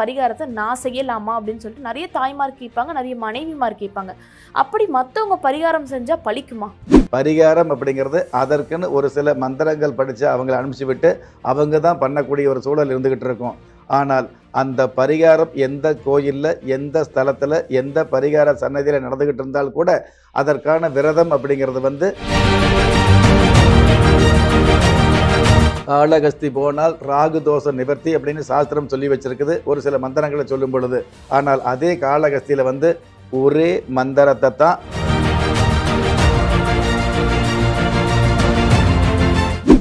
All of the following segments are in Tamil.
பரிகாரத்தை நான் செய்யலாமா அப்படின்னு சொல்லிட்டு நிறைய தாய்மார் கேட்பாங்க நிறைய மனைவிமார் கேட்பாங்க. அப்படி மற்றவங்க பரிகாரம் செஞ்சால் பழிக்குமா? பரிகாரம் அப்படிங்கிறது அதற்குன்னு ஒரு சில மந்திரங்கள் படித்து அவங்கள அனுப்பிச்சு விட்டு அவங்க தான் பண்ணக்கூடிய ஒரு சூழல் இருந்துக்கிட்டு இருக்கும். ஆனால் அந்த பரிகாரம் எந்த கோயிலில் எந்த ஸ்தலத்தில் எந்த பரிகார சன்னதியில் நடந்துக்கிட்டு இருந்தால் கூட அதற்கான விரதம் அப்படிங்கிறது வந்து காளகஸ்தி போனால் ராகு தோஷ நிவர்த்தி அப்படின்னு சாஸ்திரம் சொல்லி வச்சிருக்குது. ஒரு சில மந்திரங்களை சொல்லும் பொழுது. ஆனால் அதே காளகஸ்தியில் வந்து ஒரே மந்திரத்தை தான்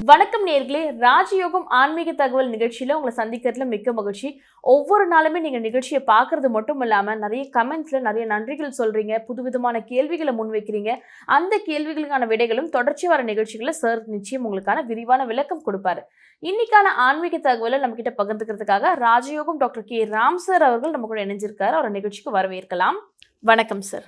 வணக்கம் நேர்களே. ராஜயோகம் ஆன்மீக தகவல் நிகழ்ச்சியில் உங்களை சந்திக்கிறதுல மிக்க மகிழ்ச்சி. ஒவ்வொரு நாளுமே நீங்கள் நிகழ்ச்சியை பார்க்கறது மட்டும் இல்லாமல் நிறைய கமெண்ட்ஸில் நிறைய நன்றிகள் சொல்கிறீங்க புதுவிதமான கேள்விகளை முன்வைக்கிறீங்க அந்த கேள்விகளுக்கான விடைகளும் தொடர்ச்சி வர நிகழ்ச்சிகளில் சார் நிச்சயம் உங்களுக்கான விரிவான விளக்கம் கொடுப்பாரு. இன்னைக்கான ஆன்மீக தகவலை நம்ம கிட்ட பகிர்ந்துக்கிறதுக்காக ராஜயோகம் டாக்டர் கே. ராம் சார் அவர்கள் நம்ம கூட இணைஞ்சிருக்காரு. அவரை நிகழ்ச்சிக்கு வரவேற்கலாம். வணக்கம் சார்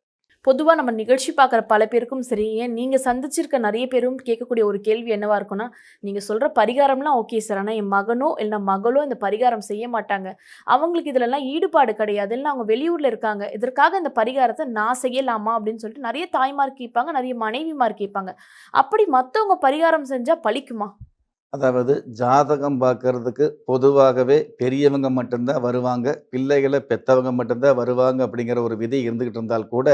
பொதுவாக நம்ம நிகழ்ச்சி பார்க்குற பல பேருக்கும் சரி ஏன் நீங்கள் சந்திச்சிருக்க நிறைய பேரும் கேட்கக்கூடிய ஒரு கேள்வி என்னவா இருக்கும்னா நீங்கள் சொல்கிற பரிகாரம்லாம் ஓகே சார் ஆனால் என் மகனோ இல்லை மகளோ இந்த பரிகாரம் செய்ய மாட்டாங்க. அவங்களுக்கு இதிலெல்லாம் ஈடுபாடு கிடையாது இல்லை அவங்க வெளியூரில் இருக்காங்க. இதற்காக இந்த பரிகாரத்தை நான் செய்யலாமா அப்படின்னு சொல்லிட்டு நிறைய தாய்மார் கேட்பாங்க நிறைய மனைவிமார் கேட்பாங்க. அப்படி மற்றவங்க பரிகாரம் செஞ்சால் பழிக்குமா? அதாவது ஜாதகம் பார்க்கறதுக்கு பொதுவாகவே பெரியவங்க மட்டும்தான் வருவாங்க பிள்ளைகளை பெற்றவங்க மட்டும்தான் வருவாங்க அப்படிங்கிற ஒரு விதி இருந்துக்கிட்டு இருந்தால் கூட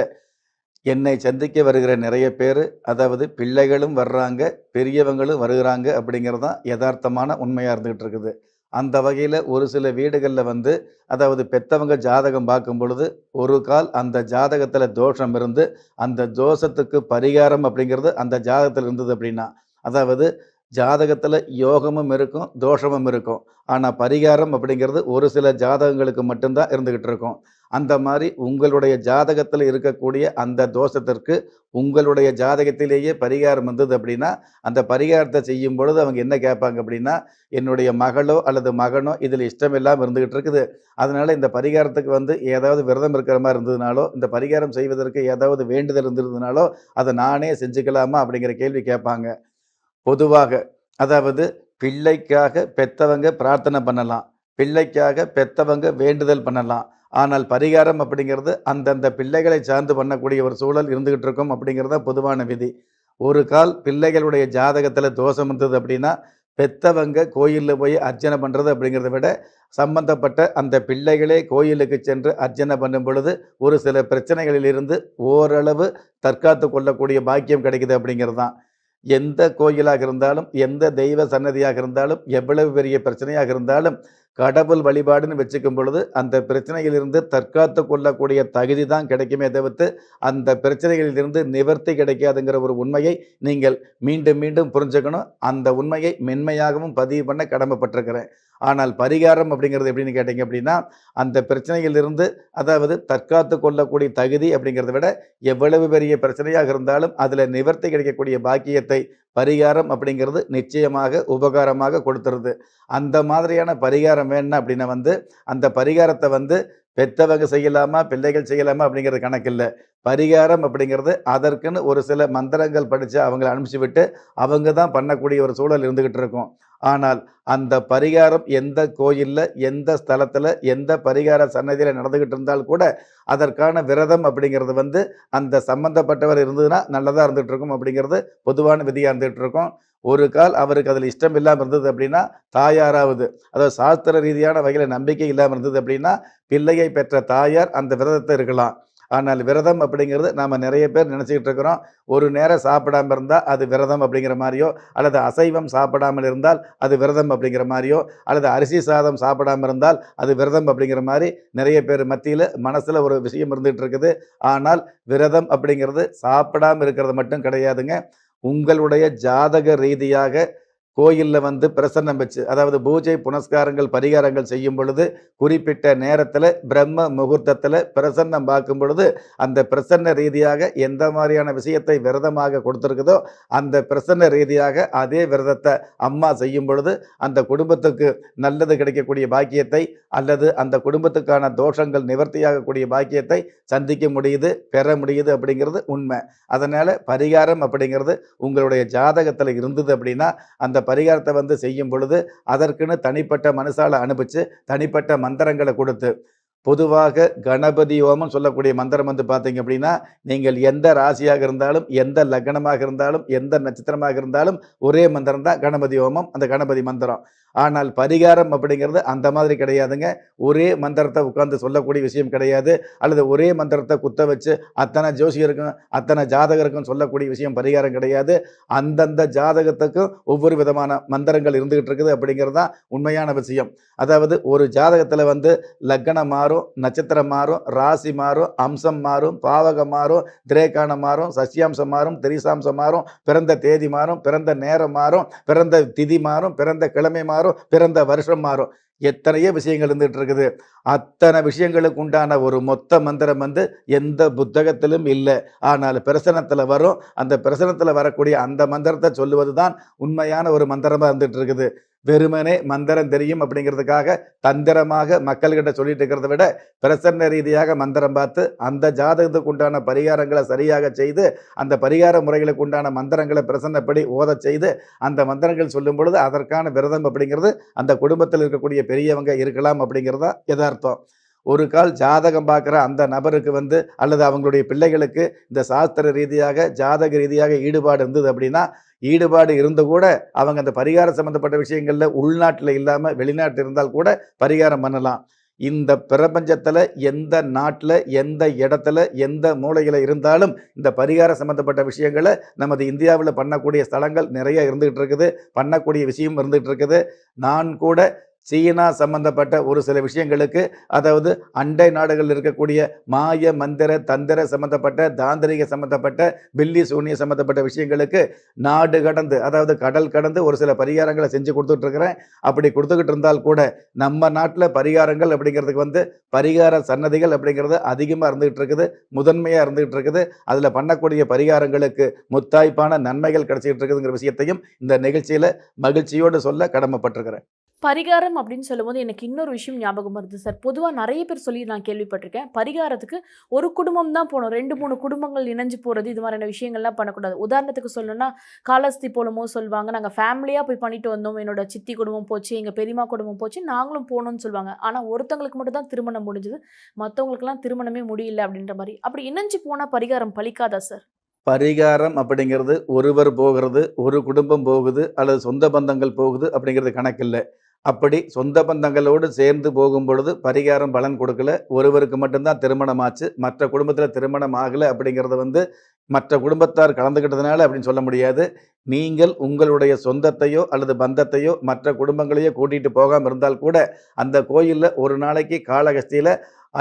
என்னை சந்திக்க வருகிற நிறைய பேர் அதாவது பிள்ளைகளும் வர்றாங்க பெரியவங்களும் வருகிறாங்க அப்படிங்கிறது தான் யதார்த்தமான உண்மையாக இருந்துகிட்டு இருக்குது. அந்த வகையில் ஒரு சில வீடுகளில் வந்து அதாவது பெத்தவங்க ஜாதகம் பார்க்கும் பொழுது ஒரு கால் அந்த ஜாதகத்தில் தோஷம் இருந்து அந்த தோஷத்துக்கு பரிகாரம் அப்படிங்கிறது அந்த ஜாதகத்தில் இருந்தது அப்படின்னா அதாவது ஜாதகத்தில் யோகமும் இருக்கும் தோஷமும் இருக்கும். ஆனால் பரிகாரம் அப்படிங்கிறது ஒரு சில ஜாதகங்களுக்கு மட்டும்தான் இருந்துக்கிட்டு இருக்கும். அந்த மாதிரி உங்களுடைய ஜாதகத்தில் இருக்கக்கூடிய அந்த தோஷத்திற்கு உங்களுடைய ஜாதகத்திலேயே பரிகாரம் வந்தது அப்படின்னா அந்த பரிகாரத்தை செய்யும் பொழுது அவங்க என்ன கேட்பாங்க அப்படின்னா என்னுடைய மகளோ அல்லது மகனோ இதில் இஷ்டம் இல்லாமல் இருந்துகிட்டு இருக்குது. அதனால இந்த பரிகாரத்துக்கு வந்து ஏதாவது விரதம் இருக்கிற மாதிரி இருந்ததுனாலோ இந்த பரிகாரம் செய்வதற்கு ஏதாவது வேண்டுதல் இருந்திருந்ததுனாலோ அதை நானே செஞ்சுக்கலாமா அப்படிங்கிற கேள்வி கேட்பாங்க. பொதுவாக அதாவது பிள்ளைக்காக பெத்தவங்க பிரார்த்தனை பண்ணலாம். பிள்ளைக்காக பெத்தவங்க வேண்டுதல் பண்ணலாம். ஆனால் பரிகாரம் அப்படிங்கிறது அந்தந்த பிள்ளைகளை சார்ந்து பண்ணக்கூடிய ஒரு சூழல் இருந்துகிட்டு இருக்கும் அப்படிங்கிறது தான் பொதுவான விதி. ஒரு கால் பிள்ளைகளுடைய ஜாதகத்தில் தோஷம் இருந்தது அப்படின்னா பெத்தவங்க கோயிலில் போய் அர்ச்சனை பண்ணுறது அப்படிங்கிறத விட சம்பந்தப்பட்ட அந்த பிள்ளைகளே கோயிலுக்கு சென்று அர்ச்சனை பண்ணும் பொழுது ஒரு சில பிரச்சனைகளிலிருந்து ஓரளவு தற்காத்து கொள்ளக்கூடிய பாக்கியம் கிடைக்குது அப்படிங்கிறது தான். எந்த கோயிலாக இருந்தாலும் எந்த தெய்வ சன்னதியாக இருந்தாலும் எவ்வளவு பெரிய பிரச்சனையாக இருந்தாலும் கடவுள் வழிபாடுன்னு வச்சுக்கும் பொழுது அந்த பிரச்சனையிலிருந்து தற்காத்து கொள்ளக்கூடிய தகுதி தான் கிடைக்குமே தவிர்த்து அந்த பிரச்சனைகளிலிருந்து நிவர்த்தி கிடைக்காதுங்கிற ஒரு உண்மையை நீங்கள் மீண்டும் மீண்டும் புரிஞ்சுக்கணும். அந்த உண்மையை மென்மையாகவும் பதிவு பண்ண கடமைப்பட்டிருக்கிறேன். ஆனால் பரிகாரம் அப்படிங்கிறது எப்படின்னு கேட்டிங்க அப்படின்னா அந்த பிரச்சனையிலிருந்து அதாவது தற்காத்து கொள்ளக்கூடிய தகுதி அப்படிங்கிறத விட எவ்வளவு பெரிய பிரச்சனையாக இருந்தாலும் அதில் நிவர்த்தி கிடைக்கக்கூடிய பாக்கியத்தை பரிகாரம் அப்படிங்கிறது நிச்சயமாக உபகாரமாக கொடுத்துருது. அந்த மாதிரியான பரிகாரம் வேணும் அப்படின்னா வந்து அந்த பரிகாரத்தை வந்து பெத்தவங்க செய்யலாமா பிள்ளைகள் செய்யலாமா அப்படிங்கிறது கணக்கு இல்லை பரிகாரம் அப்படிங்கிறது அதற்குன்னு ஒரு சில மந்திரங்கள் படித்து அவங்கள அனுப்பிச்சு விட்டு அவங்க தான் பண்ணக்கூடிய ஒரு சூழல் இருந்துக்கிட்டு இருக்கும். ஆனால் அந்த பரிகாரம் எந்த கோயிலில் எந்த ஸ்தலத்தில் எந்த பரிகார சன்னதியில் நடந்துக்கிட்டு இருந்தால் கூட அதற்கான விரதம் அப்படிங்கிறது வந்து அந்த சம்பந்தப்பட்டவர் இருந்ததுன்னா நல்லதாக இருந்துகிட்டு இருக்கும் அப்படிங்கிறது பொதுவான விதியாக இருந்துகிட்டு இருக்கும். ஒரு கால் அவருக்கு அதில் இஷ்டம் இல்லாமல் இருந்தது அப்படின்னா தாயாராவது. அதாவது சாஸ்திர ரீதியான வகையில் நம்பிக்கை இல்லாமல் இருந்தது அப்படின்னா பிள்ளையை பெற்ற தாயார் அந்த விரதத்தை இருக்கலாம். ஆனால் விரதம் அப்படிங்கிறது நாம் நிறைய பேர் நினச்சிக்கிட்டு இருக்கிறோம். ஒரு நேரம் சாப்பிடாம இருந்தால் அது விரதம் அப்படிங்கிற மாதிரியோ அல்லது அசைவம் சாப்பிடாமல் இருந்தால் அது விரதம் அப்படிங்கிற மாதிரியோ அல்லது அரிசி சாதம் சாப்பிடாம இருந்தால் அது விரதம் அப்படிங்கிற மாதிரி நிறைய பேர் மத்தியில் மனசில் ஒரு விஷயம் இருந்துகிட்டு இருக்குது. ஆனால் விரதம் அப்படிங்கிறது சாப்பிடாம இருக்கிறது மட்டும் கிடையாதுங்க. உங்களுடைய ஜாதக ரீதியாக கோயிலில் வந்து பிரசன்னம் வச்சு அதாவது பூஜை புனஸ்காரங்கள் பரிகாரங்கள் செய்யும் பொழுது குறிப்பிட்ட நேரத்தில் பிரம்ம முகூர்த்தத்தில் பிரசன்னம் பார்க்கும் பொழுது அந்த பிரசன்ன ரீதியாக எந்த மாதிரியான விஷயத்தை விரதமாக கொடுத்துருக்குதோ அந்த பிரசன்ன ரீதியாக அதே விரதத்தை அம்மா செய்யும் பொழுது அந்த குடும்பத்துக்கு நல்லது கிடைக்கக்கூடிய பாக்கியத்தை அல்லது அந்த குடும்பத்துக்கான தோஷங்கள் நிவர்த்தியாகக்கூடிய பாக்கியத்தை சந்திக்க முடியுது பெற முடியுது அப்படிங்கிறது உண்மை. அதனால் பரிகாரம் அப்படிங்கிறது உங்களுடைய ஜாதகத்தில் இருந்தது அப்படின்னா அந்த பரிகாரத்தை வந்து செய்யும் பொழுது அதற்குன்னு தனிப்பட்ட மனசால் அனுப்பிச்சு தனிப்பட்ட மந்திரங்களை கொடுத்து. பொதுவாக கணபதி ஹோமம் சொல்லக்கூடிய மந்திரம் வந்து பார்த்தீங்க அப்படின்னா நீங்கள் எந்த ராசியாக இருந்தாலும் எந்த லக்னமாக இருந்தாலும் எந்த நட்சத்திரமாக இருந்தாலும் ஒரே மந்திரம் தான் கணபதி ஹோமம் அந்த கணபதி மந்திரம். ஆனால் பரிகாரம் அப்படிங்கிறது அந்த மாதிரி கிடையாதுங்க. ஒரே மந்திரத்தை உட்கார்ந்து சொல்லக்கூடிய விஷயம் கிடையாது. அல்லது ஒரே மந்திரத்தை குத்த வச்சு அத்தனை ஜோசியருக்கும் அத்தனை ஜாதகருக்கும் சொல்லக்கூடிய விஷயம் பரிகாரம் கிடையாது. அந்தந்த ஜாதகத்துக்கும் ஒவ்வொரு விதமான மந்திரங்கள் இருந்துகிட்டு இருக்குது அப்படிங்கிறது தான் உண்மையான விஷயம். அதாவது ஒரு ஜாதகத்தில் வந்து லக்னம் மாறும் நட்சத்திரம் மாறும் ராசி மாறும் அம்சம் மாறும் பாவகம் மாறும் திரேக்கானம் மாறும் சசியாம்சம் மாறும் திரிசாம்சம் மாறும் பிறந்த தேதி மாறும் பிறந்த நேரம் மாறும் பிறந்த திதி மாறும் பிறந்த கிழமை மாறும். பிறந்த வருஷம் மாறும். எத்தனையோ விஷயங்கள் இருந்துகிட்டு இருக்குது. அத்தனை விஷயங்களுக்கு உண்டான ஒரு மொத்த மந்திரம் வந்து எந்த புத்தகத்திலும் இல்லை. ஆனால் பிரசனத்தில் வரும். அந்த பிரசனத்தில் வரக்கூடிய அந்த மந்திரத்தை சொல்லுவது தான் உண்மையான ஒரு மந்திரமாக இருந்துகிட்டு இருக்குது. வெறுமனே மந்திரம் தெரியும் அப்படிங்கிறதுக்காக தந்திரமாக மக்கள்கிட்ட சொல்லிட்டு இருக்கிறத விட பிரசன்ன ரீதியாக மந்திரம் பார்த்து அந்த ஜாதகத்துக்கு உண்டான பரிகாரங்களை சரியாக செய்து அந்த பரிகார முறைகளுக்கு உண்டான மந்திரங்களை பிரசன்னப்படி ஓத செய்து அந்த மந்திரங்கள் சொல்லும் பொழுது அதற்கான விரதம் அப்படிங்கிறது அந்த குடும்பத்தில் இருக்கக்கூடிய பெரியவங்க இருக்கலாம் அப்படிங்கிறதா யதார்த்தம். ஒரு கால் ஜாதகம் பார்க்குற அந்த நபருக்கு வந்து அல்லது அவங்களுடைய பிள்ளைகளுக்கு இந்த சாஸ்திர ரீதியாக ஜாதக ரீதியாக ஈடுபாடு இருந்தது அப்படின்னா ஈடுபாடு இருந்து கூட அவங்க அந்த பரிகாரம் சம்மந்தப்பட்ட விஷயங்களில் உள்நாட்டில் இல்லாமல் வெளிநாட்டில் இருந்தால் கூட பரிகாரம் பண்ணலாம். இந்த பிரபஞ்சத்தில் எந்த நாட்டில் எந்த இடத்துல எந்த மூலையில் இருந்தாலும் இந்த பரிகாரம் சம்மந்தப்பட்ட விஷயங்களை நமது இந்தியாவில் பண்ணக்கூடிய ஸ்தலங்கள் நிறைய இருந்துகிட்டு இருக்குது பண்ணக்கூடிய விஷயம் இருந்துகிட்டு இருக்குது. நான் கூட சீனா சம்பந்தப்பட்ட ஒரு சில விஷயங்களுக்கு அதாவது அண்டை நாடுகளில் இருக்கக்கூடிய மாய மந்திர தந்திர சம்பந்தப்பட்ட தாந்திரிக சம்பந்தப்பட்ட பில்லி சூனிய சம்பந்தப்பட்ட விஷயங்களுக்கு நாடு கடந்து அதாவது கடல் கடந்து ஒரு சில பரிகாரங்களை செஞ்சு கொடுத்துட்ருக்குறேன். அப்படி கொடுத்துக்கிட்டு இருந்தால் கூட நம்ம நாட்டில் பரிகாரங்கள் அப்படிங்கிறதுக்கு வந்து பரிகார சன்னதிகள் அப்படிங்கிறது அதிகமாக இருந்துகிட்டு இருக்குது முதன்மையாக இருந்துகிட்டு இருக்குது அதில் பண்ணக்கூடிய பரிகாரங்களுக்கு முத்தாய்ப்பான நன்மைகள் கிடைச்சிக்கிட்டு இருக்குதுங்கிற விஷயத்தையும் இந்த நிகழ்ச்சியில் மகிழ்ச்சியோடு சொல்ல கடமைப்பட்டிருக்கிறேன். பரிகாரம் அப்படின்னு சொல்லும்போது எனக்கு இன்னொரு விஷயம் ஞாபகம் வருது சார். பொதுவாக நிறைய பேர் சொல்லி நான் கேள்விப்பட்டிருக்கேன். பரிகாரத்துக்கு ஒரு குடும்பம் தான் போகணும். ரெண்டு மூணு குடும்பங்கள் இணைஞ்சு போகிறது இது மாதிரியான விஷயங்கள்லாம் பண்ணக்கூடாது. உதாரணத்துக்கு சொல்லணும்னா காலஸ்தி போலமோ சொல்லுவாங்க. நாங்கள் ஃபேமிலியாக போய் பண்ணிட்டு வந்தோம். என்னோட சித்தி குடும்பம் போச்சு எங்கள் பெரியம்மா குடும்பம் போச்சு நாங்களும் போகணும்னு சொல்லுவாங்க. ஆனால் ஒருத்தங்களுக்கு மட்டும் தான் திருமணம் முடிஞ்சது. மற்றவங்களுக்குலாம் திருமணமே முடியல அப்படின்ற மாதிரி. அப்படி இணைஞ்சு போனால் பரிகாரம் பலிக்காதா சார்? பரிகாரம் அப்படிங்கிறது ஒருவர் போகிறது ஒரு குடும்பம் போகுது அல்லது சொந்த பந்தங்கள் போகுது அப்படிங்கிறது கணக்கில்லை. அப்படி சொந்த பந்தங்களோடு சேர்ந்து போகும் பொழுது பரிகாரம் பலன் கொடுக்கல. ஒருவருக்கு மட்டும்தான் திருமணம் ஆச்சு மற்ற குடும்பத்தில் திருமணம் ஆகலை அப்படிங்கிறத வந்து மற்ற குடும்பத்தார் கலந்துக்கிட்டதுனால அப்படின்னு சொல்ல முடியாது. நீங்கள் உங்களுடைய சொந்தத்தையோ அல்லது பந்தத்தையோ மற்ற குடும்பங்களையோ கூட்டிகிட்டு போகாமல் இருந்தால் கூட அந்த கோயிலில் ஒரு நாளைக்கு காளகஸ்தியில்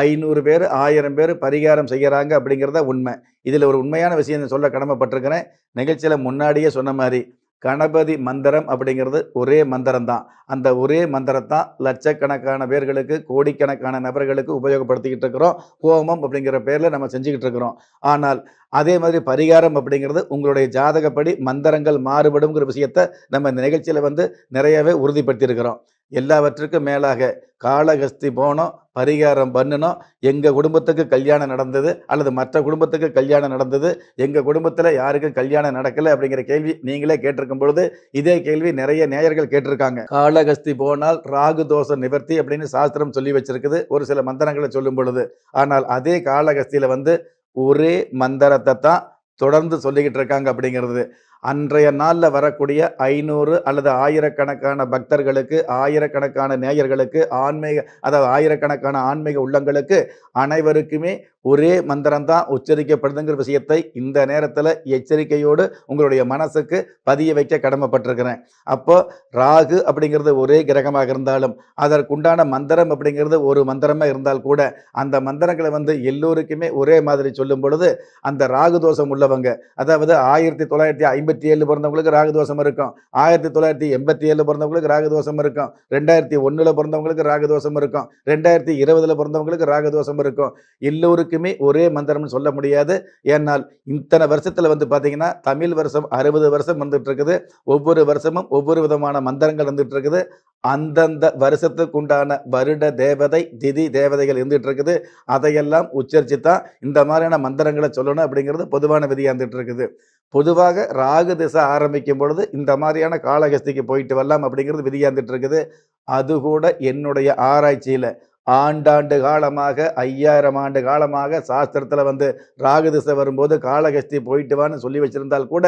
ஐநூறு பேர் ஆயிரம் பேர் பரிகாரம் செய்கிறாங்க அப்படிங்கிறத உண்மை. இதில் ஒரு உண்மையான விஷயம் சொல்ல கடமைப்பட்டிருக்கிறேன். நிகழ்ச்சியில் முன்னாடியே சொன்ன மாதிரி கணபதி மந்திரம் அப்படிங்கிறது ஒரே மந்திரம் தான் அந்த ஒரே மந்திரத்தான் லட்சக்கணக்கான பேர்களுக்கு கோடிக்கணக்கான நபர்களுக்கு உபயோகப்படுத்திக்கிட்டு இருக்கிறோம். ஹோமம் அப்படிங்கிற பேரில் நம்ம செஞ்சுக்கிட்டு இருக்கிறோம். ஆனால் அதே மாதிரி பரிகாரம் அப்படிங்கிறது உங்களுடைய ஜாதகப்படி மந்திரங்கள் மாறுபடுங்கிற விஷயத்த நம்ம இந்த நிகழ்ச்சியில் வந்து நிறையவே உறுதிப்படுத்தியிருக்கிறோம். எல்லாவற்றுக்கும் மேலாக காளகஸ்தி போனோம் பரிகாரம் பண்ணணும் எங்கள் குடும்பத்துக்கு கல்யாணம் நடந்தது அல்லது மற்ற குடும்பத்துக்கு கல்யாணம் நடந்தது எங்கள் குடும்பத்தில் யாருக்கும் கல்யாணம் நடக்கலை அப்படிங்கிற கேள்வி நீங்களே கேட்டிருக்கும் பொழுது இதே கேள்வி நிறைய நேயர்கள் கேட்டிருக்காங்க. காளகஸ்தி போனால் ராகு தோஷம் நிவர்த்தி அப்படின்னு சாஸ்திரம் சொல்லி வச்சிருக்குது ஒரு சில மந்திரங்களை சொல்லும் பொழுது. ஆனால் அதே காளகஸ்தியில் வந்து ஒரே மந்திரத்தை தான் தொடர்ந்து சொல்லிக்கிட்டு இருக்காங்க அப்படிங்கிறது. அன்றைய நாளில் வரக்கூடிய ஐநூறு அல்லது ஆயிரக்கணக்கான பக்தர்களுக்கு ஆயிரக்கணக்கான நேயர்களுக்கு ஆன்மீக அதாவது ஆயிரக்கணக்கான ஆன்மீக உள்ளங்களுக்கு அனைவருக்குமே ஒரே மந்திரம் தான் உச்சரிக்கப்படுதுங்கிற விஷயத்தை இந்த நேரத்தில் எச்சரிக்கையோடு உங்களுடைய மனசுக்கு பதிய வைக்க கடமைப்பட்டிருக்கிறேன். அப்போ ராகு அப்படிங்கிறது ஒரே கிரகமாக இருந்தாலும் அதற்குண்டான மந்திரம் அப்படிங்கிறது ஒரு மந்திரமாக இருந்தால் கூட அந்த மந்திரங்களை வந்து எல்லோருக்குமே ஒரே மாதிரி சொல்லும் பொழுது அந்த ராகு தோஷம் உள்ளவங்க அதாவது ஆயிரத்தி தொள்ளாயிரத்தி ஐம்பத்தி எண்பத்தி ஏழு பிறந்தவங்களுக்கு ராகு தோஷம் இருக்கும். ஆயிரத்தி தொள்ளாயிரத்தி எண்பத்தி ஏழு பிறந்தவங்களுக்கு ராகதோஷம் இருக்கும். ரெண்டாயிரத்தி ஒன்றில் பிறந்தவங்களுக்கு ராகு தோஷம் இருக்கும். ரெண்டாயிரத்தி இருபதில் பிறந்தவங்களுக்கு ராகு தோஷம் இருக்கும். எல்லோருக்குமே ஒரே மந்திரம்னு சொல்ல முடியாது. ஏன்னால் இத்தனை வருஷத்தில் வந்து பார்த்தீங்கன்னா தமிழ் வருஷம் அறுபது வருஷம் வந்துட்டு இருக்குது. ஒவ்வொரு வருஷமும் ஒவ்வொரு விதமான மந்திரங்கள் வந்துட்டு இருக்குது. அந்தந்த வருஷத்துக்கு உண்டான வருட தேவதை திதி தேவதைகள் இருந்துகிட்டு இருக்குது அதையெல்லாம் உச்சரித்து தான் இந்த மாதிரியான மந்திரங்களை சொல்லணும் அப்படிங்கிறது பொதுவான விதியாக இருந்துகிட்டு இருக்குது பொதுவாக ராகு திசை ஆரம்பிக்கும் பொழுது இந்த மாதிரியான காலகஸ்திக்கு போயிட்டு வரலாம் அப்படிங்கிறது விதியாக இருந்துகிட்டு இருக்குது அது கூட என்னுடைய ஆராய்ச்சியில் ஆண்டாண்டு காலமாக ஐயாயிரம் ஆண்டு காலமாக சாஸ்திரத்தில் வந்து ராகு திசை வரும்போது காலகஸ்தி போயிட்டு வான்னு சொல்லி வச்சிருந்தால் கூட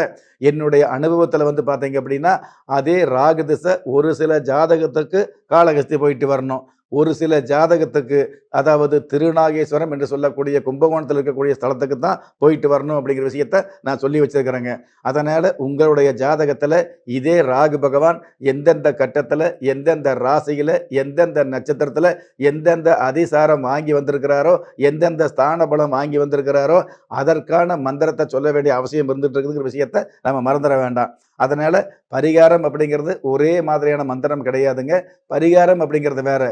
என்னுடைய அனுபவத்தில் வந்து பார்த்தீங்க அப்படின்னா அதே ராகு திசை ஒரு சில ஜாதகத்துக்கு காலகஸ்தி போயிட்டு வரணும். ஒரு சில ஜாதகத்துக்கு அதாவது திருநாகேஸ்வரம் என்று சொல்லக்கூடிய கும்பகோணத்தில் இருக்கக்கூடிய ஸ்தலத்துக்கு தான் போயிட்டு வரணும் அப்படிங்கிற விஷயத்த நான் சொல்லி வச்சிருக்கிறேங்க. அதனால் உங்களுடைய ஜாதகத்தில் இதே ராகு பகவான் எந்தெந்த கட்டத்தில் எந்தெந்த ராசியில் எந்தெந்த நட்சத்திரத்தில் எந்தெந்த அதிசாரம் வாங்கி வந்திருக்கிறாரோ எந்தெந்த ஸ்தான பலம் வாங்கி வந்திருக்கிறாரோ அதற்கான மந்திரத்தை சொல்ல வேண்டிய அவசியம் இருந்துட்டு இருக்குங்கிற விஷயத்த நம்ம மறந்துட வேண்டாம். அதனால் பரிகாரம் அப்படிங்கிறது ஒரே மாதிரியான மந்திரம் கிடையாதுங்க. பரிகாரம் அப்படிங்கிறது வேறு.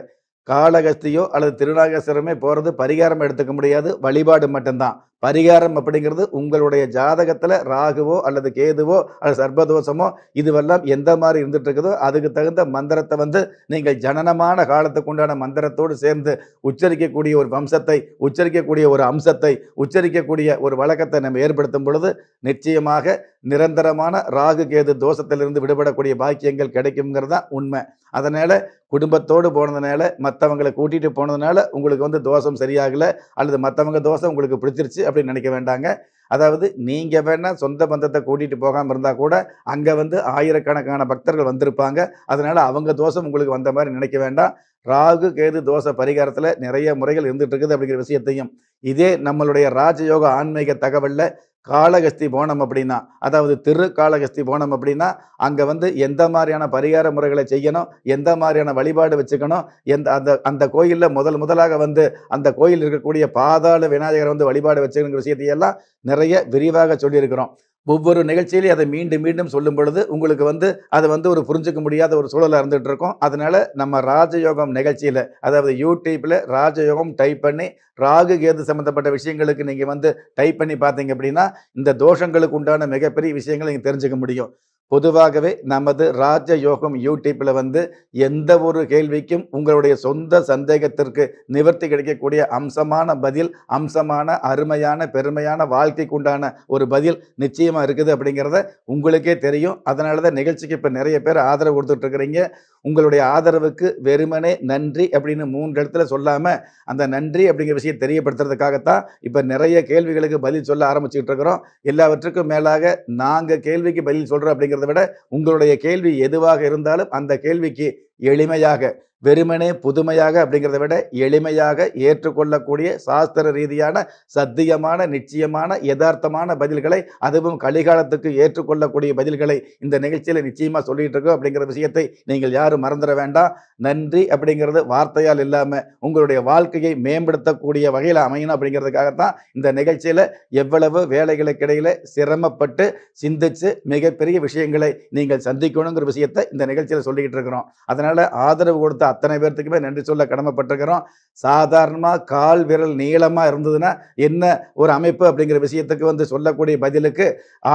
காளகஸ்தியோ அல்லது திருநாகேஸ்வரமே போகிறது பரிகாரம் எடுத்துக்க முடியாது வழிபாடு மட்டும்தான். பரிகாரம் அப்படிங்கிறது உங்களுடைய ஜாதகத்தில் ராகுவோ அல்லது கேதுவோ அல்லது சர்பதோஷமோ இதுவெல்லாம் எந்த மாதிரி இருந்துட்டு இருக்குதோ அதுக்கு தகுந்த மந்திரத்தை வந்து நீங்கள் ஜனனமான காலத்துக்கு உண்டான மந்திரத்தோடு சேர்ந்து உச்சரிக்கக்கூடிய ஒரு வம்சத்தை உச்சரிக்கக்கூடிய ஒரு அம்சத்தை உச்சரிக்கக்கூடிய ஒரு வழக்கத்தை நம்ம ஏற்படுத்தும் பொழுது நிச்சயமாக நிரந்தரமான ராகு கேது தோஷத்திலிருந்து விடுபடக்கூடிய பாக்கியங்கள் கிடைக்குங்கிறது தான் உண்மை. அதனால் குடும்பத்தோடு போனதுனால மற்றவங்களை கூட்டிகிட்டு போனதுனால உங்களுக்கு வந்து தோஷம் சரியாகலை அல்லது மற்றவங்க தோஷம் உங்களுக்கு பிடிச்சிருச்சு அப்படின்னு நினைக்க வேண்டாங்க. அதாவது நீங்கள் வேணா சொந்த பந்தத்தை கூட்டிகிட்டு போகாம இருந்தால் கூட அங்கே வந்து ஆயிரக்கணக்கான பக்தர்கள் வந்திருப்பாங்க. அதனால அவங்க தோஷம் உங்களுக்கு வந்த மாதிரி நினைக்க வேண்டாம். ராகு கேது தோஷ பரிகாரத்தில் நிறைய முறைகள் இருந்துகிட்டு இருக்குது அப்படிங்கிற விஷயத்தையும். இதே நம்மளுடைய ராஜயோக ஆன்மீக தகவலில் காளகஸ்தி போனோம் அப்படின்னா அதாவது திரு காளகஸ்தி போனோம் அப்படின்னா அங்கே வந்து எந்த மாதிரியான பரிகார முறைகளை செய்யணும் எந்த மாதிரியான வழிபாடு வச்சுக்கணும் எந்த அந்த அந்த கோயிலில் முதல் முதலாக வந்து அந்த கோயில் இருக்கக்கூடிய பாதாள விநாயகரை வந்து வழிபாடு வச்சுக்கணுங்கிற விஷயத்தையெல்லாம் நிறைய விரிவாக சொல்லியிருக்கிறோம். ஒவ்வொரு நிகழ்ச்சியிலையும் அதை மீண்டும் மீண்டும் சொல்லும் பொழுது உங்களுக்கு வந்து அது வந்து ஒரு புரிஞ்சுக்க முடியாத ஒரு சூழலாக இருந்துகிட்டு இருக்கும். அதனால நம்ம ராஜயோகம் நிகழ்ச்சியில் அதாவது யூடியூப்பில் ராஜயோகம் டைப் பண்ணி ராகு கேது சம்மந்தப்பட்ட விஷயங்களுக்கு நீங்கள் வந்து டைப் பண்ணி பார்த்தீங்க அப்படின்னா இந்த தோஷங்களுக்கு உண்டான மிகப்பெரிய விஷயங்களை நீங்கள் தெரிஞ்சுக்க முடியும். பொதுவாகவே நமது ராஜ யோகம் யூடியூப்பில் வந்து எந்த ஒரு கேள்விக்கும் உங்களுடைய சொந்த சந்தேகத்திற்கு நிவர்த்தி கிடைக்கக்கூடிய அம்சமான பதில் அம்சமான அருமையான பெருமையான வாழ்க்கைக்கு உண்டான ஒரு பதில் நிச்சயமாக இருக்குது அப்படிங்கிறத உங்களுக்கே தெரியும். அதனால தான் நிகழ்ச்சிக்கு இப்போ நிறைய பேர் ஆதரவு கொடுத்துட்ருக்குறீங்க உங்களுடைய ஆதரவுக்கு வெறுமனே நன்றி அப்படின்னு மூன்று இடத்துல சொல்லாமல் அந்த நன்றி அப்படிங்கிற விஷயம் தெரியப்படுத்துறதுக்காகத்தான் இப்போ நிறைய கேள்விகளுக்கு பதில் சொல்ல ஆரம்பிச்சுட்டு இருக்கிறோம். எல்லாவற்றுக்கும் மேலாக நாங்கள் கேள்விக்கு பதில் சொல்கிறோம் அப்படிங்கிறத விட உங்களுடைய கேள்வி எதுவாக இருந்தாலும் அந்த கேள்விக்கு எளிமையாக வெறுமனே புதுமையாக அப்படிங்கிறத விட எளிமையாக ஏற்றுக்கொள்ளக்கூடிய சாஸ்திர ரீதியான சத்தியமான நிச்சயமான யதார்த்தமான பதில்களை அதுவும் கலிகாலத்துக்கு ஏற்றுக்கொள்ளக்கூடிய பதில்களை இந்த நிகழ்ச்சியில் நிச்சயமாக சொல்லிட்டு இருக்கோம் அப்படிங்கிற விஷயத்தை நீங்கள் யாரும் மறந்துட வேண்டாம். நன்றி அப்படிங்கிறது வார்த்தையால் இல்லாமல் உங்களுடைய வாழ்க்கையை மேம்படுத்தக்கூடிய வகையில் அமையணும் அப்படிங்கிறதுக்காகத்தான் இந்த நிகழ்ச்சியில் எவ்வளவு வேலைகளுக்கு இடையில சிரமப்பட்டு சிந்திச்சு மிகப்பெரிய விஷயங்களை நீங்கள் சந்திக்கணுங்கிற விஷயத்தை இந்த நிகழ்ச்சியில் சொல்லிக்கிட்டு இருக்கிறோம். அதனால ஆதரவு கொடுத்த அத்தனை பேர்த்துக்குமே நன்றி சொல்ல கடமைப்பட்டிருக்கிறோம். சாதாரணமாக கால் விரல் நீளமாக இருந்ததுன்னா என்ன ஒரு அமைப்பு அப்படிங்கிற விஷயத்துக்கு வந்து சொல்லக்கூடிய பதிலுக்கு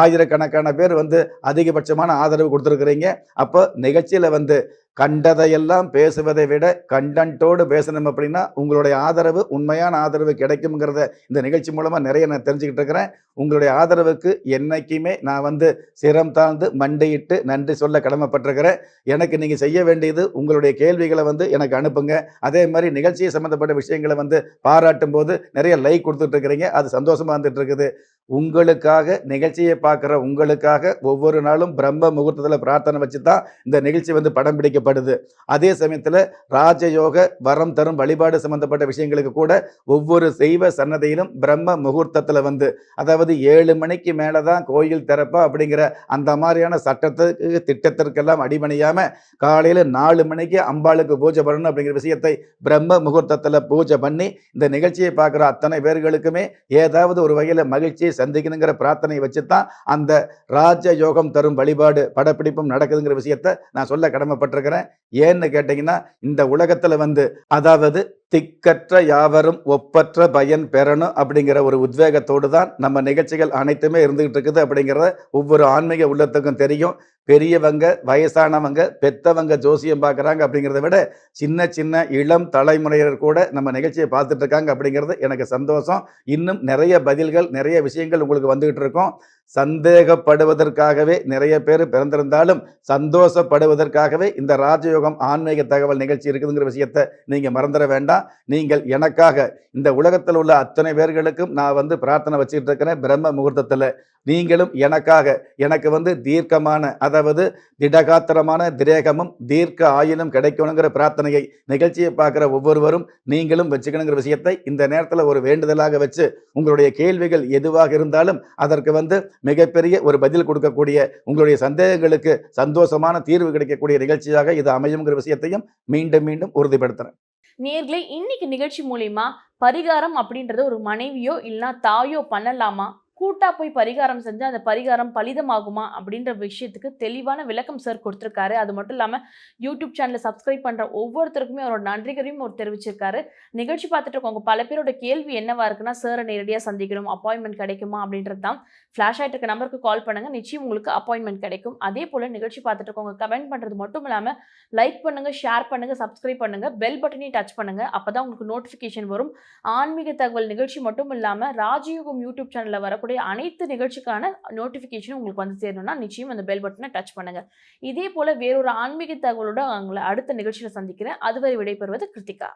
ஆயிரக்கணக்கான பேர் வந்து அதிகபட்சமான ஆதரவு கொடுத்துருக்குறீங்க. அப்போ நிகழ்ச்சியில் வந்து கண்டதையெல்லாம் பேசுவதை விட கண்டன்ட்டோடு பேசணும் அப்படின்னா உங்களுடைய ஆதரவு உண்மையான ஆதரவு கிடைக்குங்கிறத இந்த நிகழ்ச்சி மூலமாக நிறைய நான் தெரிஞ்சுக்கிட்டு இருக்கிறேன். உங்களுடைய ஆதரவுக்கு என்னைக்குமே நான் வந்து சிரம் தாழ்ந்து மண்டையிட்டு நன்றி சொல்ல கடமைப்பட்டிருக்கிறேன். எனக்கு நீங்கள் செய்ய வேண்டியது உங்களுடைய கேள்விகளை வந்து எனக்கு அனுப்புங்க. அதே மாதிரி நிகழ்ச்சியை சம்மந்தப்பட்ட விஷயங்களை வந்து பாராட்டும் போது நிறைய லைக் கொடுத்துட்ருக்கிறீங்க அது சந்தோஷமாக வந்துட்டு இருக்குது. உங்களுக்காக நிகழ்ச்சியை பார்க்குற உங்களுக்காக ஒவ்வொரு நாளும் பிரம்ம முகூர்த்தத்தில் பிரார்த்தனை வச்சு தான் இந்த நிகழ்ச்சி வந்து படம் பிடிக்கப்படுது. அதே சமயத்தில் ராஜயோக வரம் தரும் வழிபாடு சம்பந்தப்பட்ட விஷயங்களுக்கு கூட ஒவ்வொரு செய்வ சன்னதியிலும் பிரம்ம முகூர்த்தத்தில் வந்து அதாவது ஏழு மணிக்கு மேலே தான் கோயில் திறப்பா அப்படிங்கிற அந்த மாதிரியான சட்டத்துக்கு திட்டத்திற்கெல்லாம் அடிமணியாமல் காலையில் நாலு மணிக்கு அம்பாளுக்கு பூஜை பண்ணணும் அப்படிங்கிற விஷயத்தை பிரம்ம முகூர்த்தத்தில் பூஜை பண்ணி இந்த நிகழ்ச்சியை பார்க்குற அத்தனை பேர்களுக்குமே ஏதாவது ஒரு வகையில் மகிழ்ச்சி சந்திக்கணுங்கிற பிரார்த்தனையை வச்சு தான் அந்த ராஜ யோகம் தரும் வழிபாடு படப்பிடிப்பும் நடக்குதுங்கிற விஷயத்த நான் சொல்ல கடமைப்பட்டிருக்கிறேன். ஏன்னு கேட்டிங்கன்னா இந்த உலகத்தில் வந்து அதாவது திக்கற்ற யாவரும் ஒப்பற்ற பயன் பெறணும் அப்படிங்கிற ஒரு உத்வேகத்தோடு தான் நம்ம நிகழ்ச்சிகள் அனைத்துமே இருந்துகிட்டு இருக்குது அப்படிங்கிறத ஒவ்வொரு ஆன்மீக உள்ளத்துக்கும் தெரியும். பெரியவங்க வயசானவங்க பெத்தவங்க ஜோசியம் பார்க்குறாங்க அப்படிங்கிறத விட சின்ன சின்ன இளம் தலைமுறையினர் கூட நம்ம நிகழ்ச்சியை பார்த்துட்டு இருக்காங்க அப்படிங்கிறது எனக்கு சந்தோஷம். இன்னும் நிறைய பதில்கள் நிறைய விஷயங்கள் உங்களுக்கு வந்துகிட்டு இருக்கும். சந்தேகப்படுவதற்காகவே நிறைய பேர் பிறந்திருந்தாலும் சந்தோஷப்படுவதற்காகவே இந்த ராஜயோகம் ஆன்மீக தகவல் நிகழ்ச்சி இருக்குதுங்கிற விஷயத்தை நீங்கள் மறந்துட வேண்டாம். நீங்கள் எனக்காக இந்த உலகத்தில் உள்ள அத்தனை பேர்களுக்கும் நான் வந்து பிரார்த்தனை வச்சுக்கிட்டு இருக்கிறேன். பிரம்ம முகூர்த்தத்தில் நீங்களும் எனக்காக எனக்கு வந்து தீர்க்கமான அதாவது திடகாத்திரமான திரேகமும் தீர்க்க ஆயுளும் கிடைக்கணுங்கிற பிரார்த்தனையை நிகழ்ச்சியை பார்க்குற ஒவ்வொருவரும் நீங்களும் வச்சுக்கணுங்கிற விஷயத்தை இந்த நேரத்தில் ஒரு வேண்டுதலாக வச்சு உங்களுடைய கேள்விகள் எதுவாக இருந்தாலும் அதற்கு வந்து மிகப்பெரிய ஒரு பதில் கொடுக்கக்கூடிய உங்களுடைய சந்தேகங்களுக்கு சந்தோஷமான தீர்வு கிடைக்கக்கூடிய நிகழ்ச்சியாக இது அமையுங்கிற விஷயத்தையும் மீண்டும் மீண்டும் உறுதிப்படுத்துறேன். நேர்களை இன்னைக்கு நிகழ்ச்சி மூலியமா பரிகாரம் அப்படின்றது ஒரு மனைவியோ இல்லைன்னா தாயோ பண்ணலாமா? கூட்டாக போய் பரிகாரம் செஞ்சு அந்த பரிகாரம் பலிதமாகுமா அப்படின்ற விஷயத்துக்கு தெளிவான விளக்கம் சார் கொடுத்துருக்காரு. அது மட்டும் இல்லாமல் யூடியூப் சேனலை சப்ஸ்கிரைப் பண்ணுற ஒவ்வொருத்தருக்குமே அவரோட நன்றிகளையும் அவர் தெரிவிச்சிருக்காரு. நிகழ்ச்சி பார்த்துட்டு இருக்கவங்க பல பேரோட கேள்வி என்னவா இருக்குன்னா சாரை நேரடியாக சந்திக்கணும். அப்பாயின்மெண்ட் கிடைக்குமா? அப்படின்றது தான் ஃப்ளாஷ் ஆகிட்டு இருக்க நம்பருக்கு கால் பண்ணுங்க. நிச்சயம் உங்களுக்கு அப்பாயின்மெண்ட் கிடைக்கும். அதே போல் நிகழ்ச்சி பார்த்துட்டு இருக்கவங்க கமெண்ட் பண்ணுறது மட்டும் இல்லாமல் லைக் பண்ணுங்கள் ஷேர் பண்ணுங்கள் சப்ஸ்கிரைப் பண்ணுங்க பெல் பட்டனையும் டச் பண்ணுங்க. அப்பதான் உங்களுக்கு நோட்டிஃபிகேஷன் வரும். ஆன்மீக தகவல் நிகழ்ச்சி மட்டும் இல்லாமல் ராஜயோகம் யூடியூப் சேனலில் வரக்கூடிய அனைத்து நிகழ்ச்சிக்கான நோட்டிஃபிகேஷனும் உங்களுக்கு வந்து சேரணும்னா நிச்சயம் அந்த பெல் பட்டனை டச் பண்ணுங்க. இதே போல வேறொரு ஆன்மீக தகவலோட அவங்களை அடுத்த நிகழ்ச்சியில் சந்திக்கிறேன். அதுவரை விடைபெறுவது கிருத்திகா.